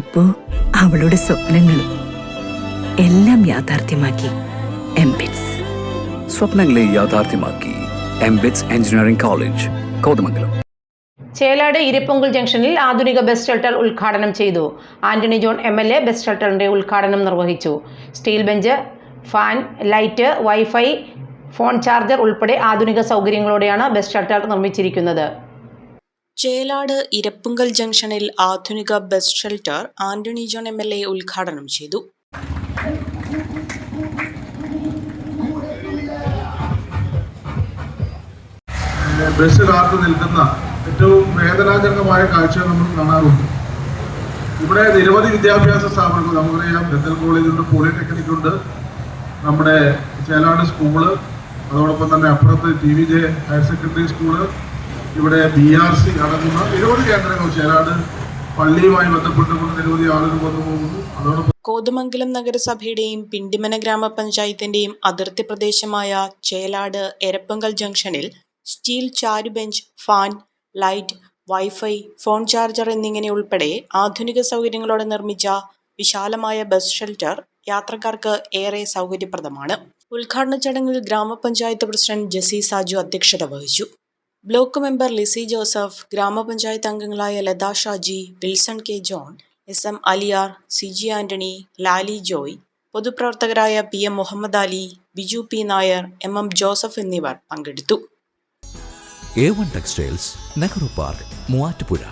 ഇപ്പോ അവളുടെ സ്വപ്നങ്ങളും എല്ലാം യാഥാർത്ഥ്യമാക്കി എംബിറ്റ്സ് സ്വപ്നങ്ങളെ യാഥാർത്ഥ്യമാക്കി എംബിറ്റ്സ് എഞ്ചിനീയറിംഗ് കോളേജ് കോതമംഗലം. ചേലാട് ഇരിപ്പൊങ്കുൽ ജംഗ്ഷനിൽ ആധുനിക ബസ് ഷെൽട്ടർ ഉദ്ഘാടനം ചെയ്തു. Antony John M L A bus ഷെൽട്ടറിന്റെ ഉദ്ഘാടനം നിർവഹിച്ചു. Steel bench fan light wifi phone charger ഉൾപ്പെടെ ആധുനിക സൗകര്യങ്ങളോടെയാണ് ബസ് ഷെൽട്ടർ നിർമ്മിച്ചിരിക്കുന്നത്. ചേലാട് ഇരപ്പുങ്കൽ ജംഗ്ഷനിൽ ആധുനിക bus shelter Antony John M L A ഉദ്ഘാടനം ചെയ്തു. ബസ് കാത്തു നിൽക്കുന്ന ഏറ്റവും വേദനാജനകമായ കാഴ്ച നമ്മൾ കാണാറുണ്ട്. ഇവിടെ നിരവധി വിദ്യാഭ്യാസ സ്ഥാപനങ്ങൾ നമുക്കറിയാം. ഡെന്തൽ കോളേജുണ്ട് പോളിടെക്നിക് ഉണ്ട്. നമ്മുടെ ചേലാട് സ്കൂൾ അതോടൊപ്പം തന്നെ അപ്പുറത്ത് T V J higher secondary school ഇവിടെ ബി ആർ സി അടങ്ങുന്ന നിരവധി കേന്ദ്രങ്ങൾ ചേരാട് പള്ളിയുമായി ബന്ധപ്പെട്ടുകൊണ്ട് നിരവധി ആളുകൾ വന്നു പോകുന്നു. അതോടൊപ്പം കോതമംഗലം നഗരസഭയുടെയും പിണ്ടിമന ഗ്രാമപഞ്ചായത്തിന്റെയും അതിർത്തി പ്രദേശമായ ചേലാട് എരപ്പങ്കൽ ജംഗ്ഷനിൽ steel ചാരുബെഞ്ച് fan light wifi phone charger എന്നിങ്ങനെ ഉൾപ്പെടെ ആധുനിക സൗകര്യങ്ങളോടെ നിർമ്മിച്ച വിശാലമായ ബസ് ഷെൽട്ടർ യാത്രക്കാർക്ക് ഏറെ സൗകര്യപ്രദമാണ്. ഉദ്ഘാടന ചടങ്ങിൽ ഗ്രാമപഞ്ചായത്ത് പ്രസിഡന്റ് ജെസി സാജു അധ്യക്ഷത വഹിച്ചു. ബ്ലോക്ക് മെമ്പർ ലിസി ജോസഫ് ഗ്രാമപഞ്ചായത്ത് അംഗങ്ങളായ Latha Shaji Wilson K John S M Aliyar C G Antony Lali Joy പൊതുപ്രവർത്തകരായ P M Muhammad Ali Biju P Nair M M Joseph എന്നിവർ പങ്കെടുത്തു. A one textiles Nehru park Muvattupuzha